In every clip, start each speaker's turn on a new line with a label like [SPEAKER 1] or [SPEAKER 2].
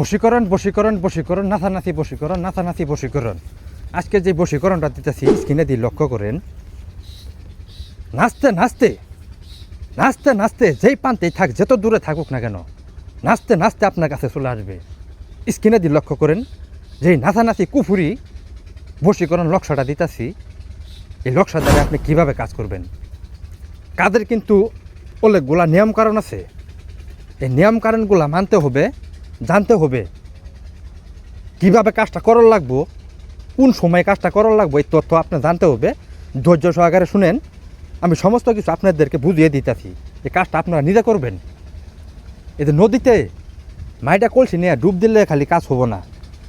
[SPEAKER 1] বশীকরণ বশীকরণ বশীকরণ, নাথানাথি বশীকরণ নাথানাথি বশীকরণ। আজকে যে বশীকরণটা দিতেছি, স্ক্রিনে দিয়ে লক্ষ্য করেন। নাচতে নাচতে নাচতে নাচতে যেই প্রান্তেই থাক, যত দূরে থাকুক না কেন, নাচতে নাচতে আপনার কাছে চলে আসবে। স্ক্রিনে দিয়ে লক্ষ্য করেন, যেই নাথানাথি কুফুরি বশীকরণ লক্ষ্যটা দিতেছি, এই লক্ষ্য দ্বারা আপনি কীভাবে কাজ করবেন? কাদের কিন্তু অনেকগুলা নিয়ম কারণ আছে। এই নিয়ম কারণগুলা মানতে হবে জানতে হবে। কীভাবে কাজটা করার লাগবো? কোন সময় কাজটা করার লাগবো? এই তথ্য আপনার জানতে হবে। ধৈর্য সহকারে শুনেন। আমি সমস্ত কিছু আপনাদেরকে বুঝিয়ে দিতেছি এই কাজটা আপনারা নিজে করবেন। এতে নদীতে মাইটা কলসি নিয়ে ডুব দিলে খালি কাজ হব না।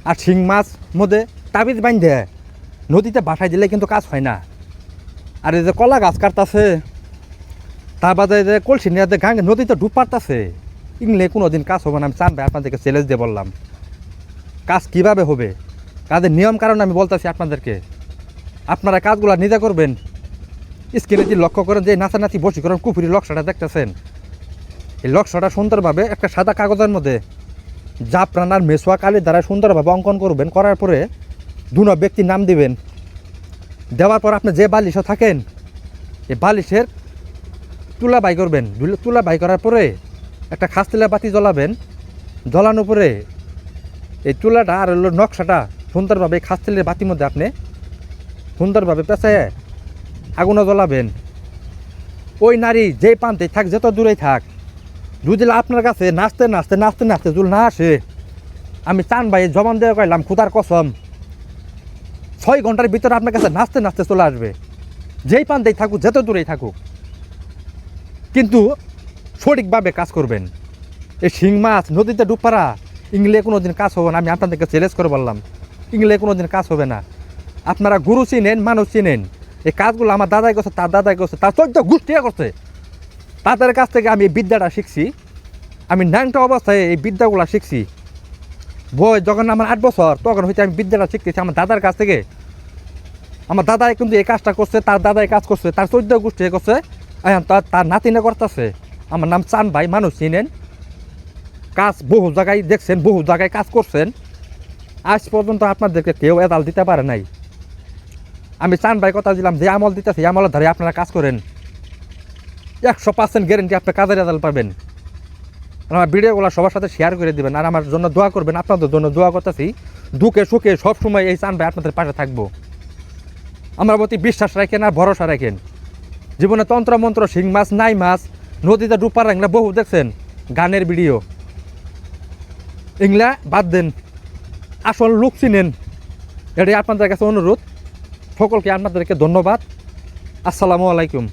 [SPEAKER 1] আর শিং মাছ মধ্যে তাবিজ বাইন দেয় নদীতে বাসায় দিলে কিন্তু কাজ হয় না। আর এই যে কলা গাছ কাটতাছে তার বাদে যে কলসি নিয়ে গাঙ্গে নদীতে ডুব পারতাছে। ইংলে কোনো দিন কাজ হবে না, আমি চান ভাই আপনাদেরকে চ্যালেঞ্জ দিয়ে বললাম। কাজ কীভাবে হবে? কাজের নিয়ম কারণ আমি বলতেছি আপনাদেরকে। আপনারা কাজগুলো নিজে করবেন। স্ক্রিনে যে লক্ষ্য করেন যে নাচানাচি বসি করেন কুপুরি লক্ষ্যটা দেখতেছেন, এই লক্ষ্যটা সুন্দরভাবে একটা সাদা কাগজের মধ্যে জাপরান আর মেসোয়া কালির দ্বারা সুন্দরভাবে অঙ্কন করবেন, করার পরে দুনো ব্যক্তির নাম দিবেন। দেওয়ার পর আপনি যে বালিশও থাকেন, এই বালিশের তুলা বাই করবেন। তুলা বাই করার পরে একটা খাস্তিলা বাতি জ্বলাবেন। জ্বলানোর পরে এই চুলাটা আর হলো নকশাটা সুন্দরভাবে খাস্তিলের বাতির মধ্যে আপনি সুন্দরভাবে পেঁচায় আগুনও জ্বলাবেন। ওই নারী যে প্রান্তে থাক, যত দূরেই থাক, যদি আপনার কাছে নাচতে নাচতে নাচতে নাচতে যদি না আসে, আমি চান ভাই জবান দেওয়া কইলাম, খুদার কসম, ছয় ঘণ্টার ভিতরে আপনার কাছে নাচতে নাচতে চলে আসবে। যেই প্রান্তেই থাকুক, যত দূরেই থাকুক। কিন্তু সঠিকভাবে কাজ করবেন। এই শিং মাছ, নদীতে ডুব পাড়া ইংলে কোনো দিন কাজ হবে না, আমি আপনাদেরকে চ্যালেঞ্জ করে বললাম। ইংলে কোনো দিন কাজ হবে না। আপনারা গুরু চিনেন, মানুষ চিনেন, এই কাজগুলো আমার দাদাই করছে, তার দাদাই করছে, তার চোদ্দ গোষ্ঠীয়া করছে। তাদের কাছ থেকে আমি এই বিদ্যাটা শিখছি। আমি ন্যাংটা অবস্থায় এই বিদ্যাগুলো শিখছি। বই যখন আমার আট বছর, তখন হইতে আমি বিদ্যাটা শিখতেছি আমার দাদার কাছ থেকে। আমার দাদাই কিন্তু এই কাজটা করছে, তার দাদাই কাজ করছে, তার চোদ্দ গোষ্ঠী করছে। তার নাতিনে করতেছে। আমার নাম চান ভাই মানুষ চিনেন। কাজ বহু জায়গায় দেখছেন, বহু জায়গায় কাজ করছেন। আজ পর্যন্ত আপনাদেরকে কেউ এদাল দিতে পারে নাই। আমি চান ভাই কথা দিলাম, যে আমল দিতেছি, আমলের ধরে আপনারা কাজ করেন। একশো পার্সেন্ট গ্যারেন্টি আপনি কাজের রেজাল্ট পাবেন। আমার ভিডিওগুলো সবার সাথে শেয়ার করে দিবেন আর আমার জন্য দোয়া করবেন, আপনাদের জন্য দোয়া করতেছি। দুঃখে সুখে সবসময় এই চান ভাই আপনাদের পাশে থাকব। আমার প্রতি বিশ্বাস রাখেন আর ভরসা রাখেন। জীবনে তন্ত্র মন্ত্র শিং মাছ, নাই মাছ নদীতে ডুপার এগুলা বহু দেখছেন, গানের ভিডিও। এগুলা বাদ দেন, আসল লোক চিনেন। এটাই আপনাদের কাছে অনুরোধ। সকলকে আপনাদেরকে ধন্যবাদ। আসসালামু আলাইকুম।